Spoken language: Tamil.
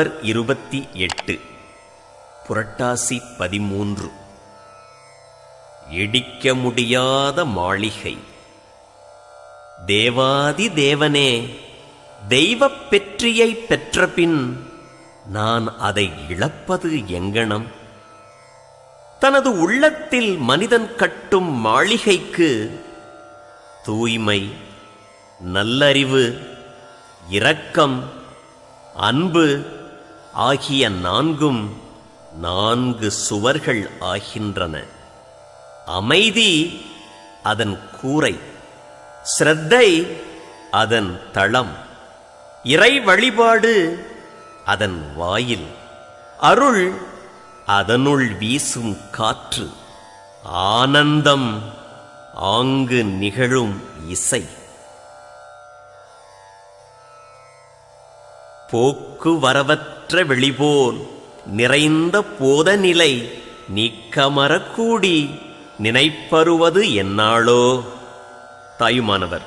நவம்பர் இருபத்தி எட்டு புரட்டாசி பதிமூன்று. இடிக்க முடியாத மாளிகை. தேவாதி தேவனே தெய்வப் பெற்றியை பெற்றபின் நான் அதை இழப்பது எங்கனம்? தனது உள்ளத்தில் மனிதன் கட்டும் மாளிகைக்கு தூய்மை நல்லறிவு இரக்கம் அன்பு ஆகிய நான்கும் நான்கு சுவர்கள் ஆகின்றன. அமைதி அதன் கூரை ஸ்ரத்தை அதன் தளம் இறை வழிபாடு அதன் வாயில் அருள் அதனுள் வீசும் காற்று ஆனந்தம் ஆங்கு நிகழும் இசை. போக்குவரவற்ற வெளிபோல் நிறைந்த போதநிலை நீக்கமரக்கூடி நினைப்பருவது என்னாளோ தாயுமானவர்.